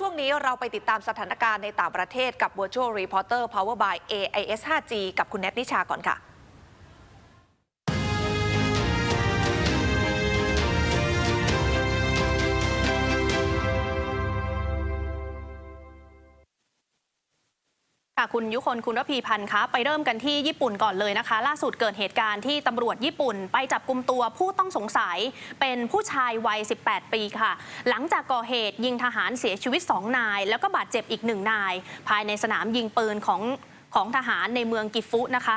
ช่วงนี้เราไปติดตามสถานการณ์ในต่างประเทศกับ Virtual Reporter Power by AIS 5G กับคุณเนทนิชาก่อนค่ะ ค่ะคุณยุคนคุณรพีพันธ์คะไปเริ่มกันที่ญี่ปุ่นก่อนเลยนะคะ ล่าสุดเกิดเหตุการณ์ที่ตำรวจญี่ปุ่น ไปจับกลุ่มตัวผู้ต้องสงสัยเป็นผู้ชายวัย 18 ปีค่ะ หลังจากก่อเหตุยิงทหารเสียชีวิต 2 นาย แล้วก็บาดเจ็บอีกหนึ่งนาย ภายในสนามยิงปืนของ ของทหารในเมืองกิฟุนะคะ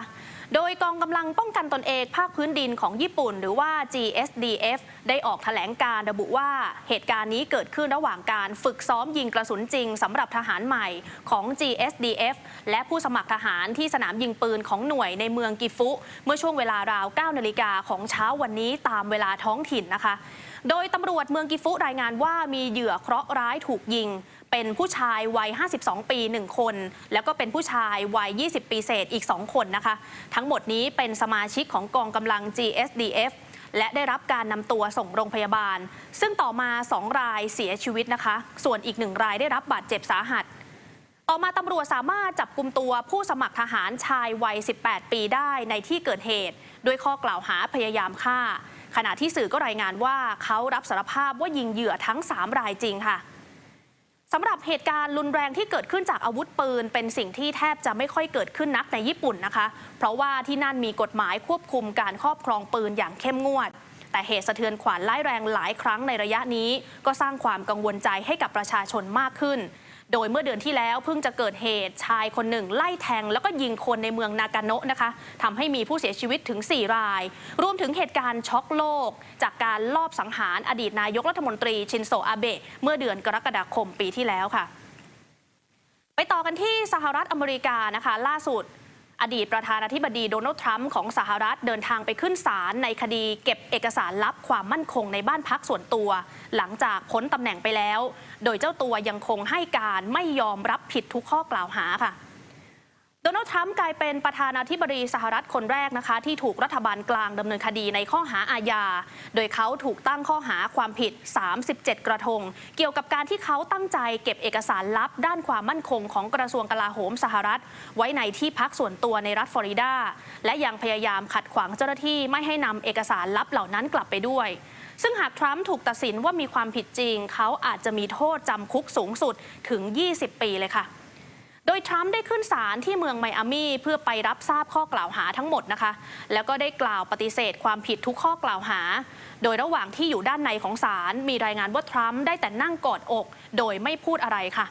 โดยกองกำลังป้องกันตนเองภาคพื้นดินของญี่ปุ่น หรือว่า GSDF ได้ออกแถลงการระบุว่าเหตุการณ์นี้เกิดขึ้นระหว่างการฝึกซ้อมยิงกระสุนจริงสำหรับทหารใหม่ของ GSDF และผู้สมัครทหารที่สนามยิงปืนของหน่วยในเมืองกิฟุ เมื่อช่วงเวลาราว 9 นาฬิกาของเช้าวันนี้ตามเวลาท้องถิ่นนะคะ โดยตำรวจเมืองกิฟุรายงานว่ามีเหยื่อเคราะห์ร้ายถูกยิง เป็นผู้ชายวัย 52 ปี 1 คน แล้วก็เป็นผู้ชายวัย20 ปีเศษอีก 2 คนนะคะ ทั้งหมดนี้เป็นสมาชิกของกองกำลัง GSDF และได้รับการนำตัวส่งโรงพยาบาล ซึ่งต่อมา 2 รายเสียชีวิตนะคะ ส่วนอีกหนึ่งรายได้รับบาดเจ็บสาหัส ต่อมาตำรวจสามารถจับกลุ่มตัวผู้สมัครทหารชายวัย 18 ปีได้ในที่เกิดเหตุ ด้วยข้อกล่าวหาพยายามฆ่า ขณะที่สื่อก็รายงานว่าเขารับสารภาพว่ายิงเหยื่อทั้ง 3 รายจริงค่ะ สำหรับเหตุการณ์รุนแรงที่เกิดขึ้นจากอาวุธปืน เป็นสิ่งที่แทบจะไม่ค่อยเกิดขึ้นนักในญี่ปุ่นนะคะ เพราะว่าที่นั่นมีกฎหมายควบคุมการครอบครองปืนอย่างเข้มงวด แต่เหตุสะเทือนขวัญร้ายแรงหลายครั้งในระยะนี้ ก็สร้างความกังวลใจให้กับประชาชนมากขึ้น โดยเมื่อเดือนที่แล้วเพิ่งจะเกิดเหตุชายคนหนึ่งไล่แทง แล้วก็ยิงคนในเมืองนากาโนะนะคะทำให้มีผู้เสียชีวิตถึง 4 ราย รวมถึงเหตุการณ์ช็อกโลก จากการลอบสังหารอดีตนายกรัฐมนตรีชินโซอาเบะเมื่อเดือนกรกฎาคมปีที่แล้วค่ะ ไปต่อกันที่สหรัฐอเมริกานะคะ ล่าสุด อดีตประธานาธิบดีโดนัลด์ทรัมป์ของสหรัฐเดินทางไปขึ้นศาลในคดีเก็บเอกสารลับความมั่นคงในบ้านพักส่วนตัว หลังจากพ้นตำแหน่งไปแล้ว โดยเจ้าตัวยังคงให้การไม่ยอมรับผิดทุกข้อกล่าวหาค่ะ โดนัลด์ทรัมป์กลายเป็นประธานาธิบดีสหรัฐคนแรกนะคะ ที่ถูกรัฐบาลกลางดำเนินคดีในข้อหาอาญา โดยเขาถูกตั้งข้อหาความผิด 37 กระทง เกี่ยวกับการที่เขาตั้งใจเก็บเอกสารลับด้านความมั่นคงของกระทรวงกลาโหมสหรัฐ ไว้ในที่พักส่วนตัวในรัฐฟลอริดา และยังพยายามขัดขวางเจ้าหน้าที่ไม่ให้นำเอกสารลับเหล่านั้นกลับไปด้วย ซึ่งหากทรัมป์ถูกตัดสินว่ามีความผิดจริง เขาอาจจะมีโทษจำคุกสูงสุดถึง 20 ปีเลยค่ะ โดยทรัมป์ได้ขึ้นศาลที่เมืองไมอามี่เพื่อไปรับทราบข้อกล่าวหาทั้งหมดนะคะ แล้วก็ได้กล่าวปฏิเสธความผิดทุกข้อกล่าวหา โดยระหว่างที่อยู่ด้านในของศาลมีรายงานว่าทรัมป์ได้แต่นั่งกอดอก โดยไม่พูดอะไรค่ะ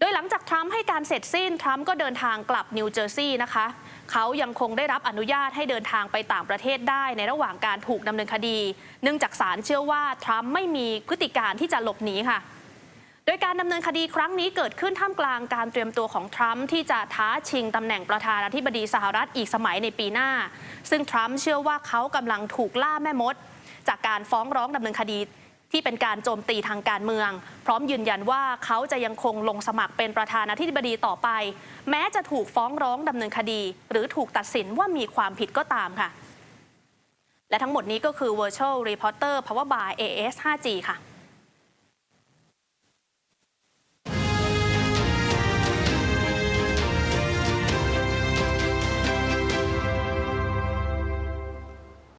โดยหลังจากทรัมป์ให้การเสร็จสิ้นทรัมป์ก็เดินทางกลับนิวเจอร์ซีย์นะคะเขายังคงได้รับอนุญาตให้เดินทางไปต่างประเทศได้ในระหว่างการถูกดำเนินคดี เนื่องจากศาลเชื่อว่าทรัมป์ไม่มีพฤติการที่จะหลบหนีค่ะ โดยการดำเนินคดีครั้งนี้เกิดขึ้นท่ามกลางการเตรียมตัวของทรัมป์ที่จะท้าชิงตำแหน่งประธานาธิบดีสหรัฐอีกสมัยในปีหน้า ซึ่งทรัมป์เชื่อว่าเขากำลังถูกล่าแม่มด จากการฟ้องร้องดำเนินคดีที่เป็นการโจมตีทางการเมือง พร้อมยืนยันว่าเขาจะยังคงลงสมัครเป็นประธานาธิบดีต่อไป แม้จะถูกฟ้องร้องดำเนินคดี หรือถูกตัดสินว่ามีความผิดก็ตามค่ะ และทั้งหมดนี้ก็คือ Virtual Reporter Power by AS 5G ค่ะ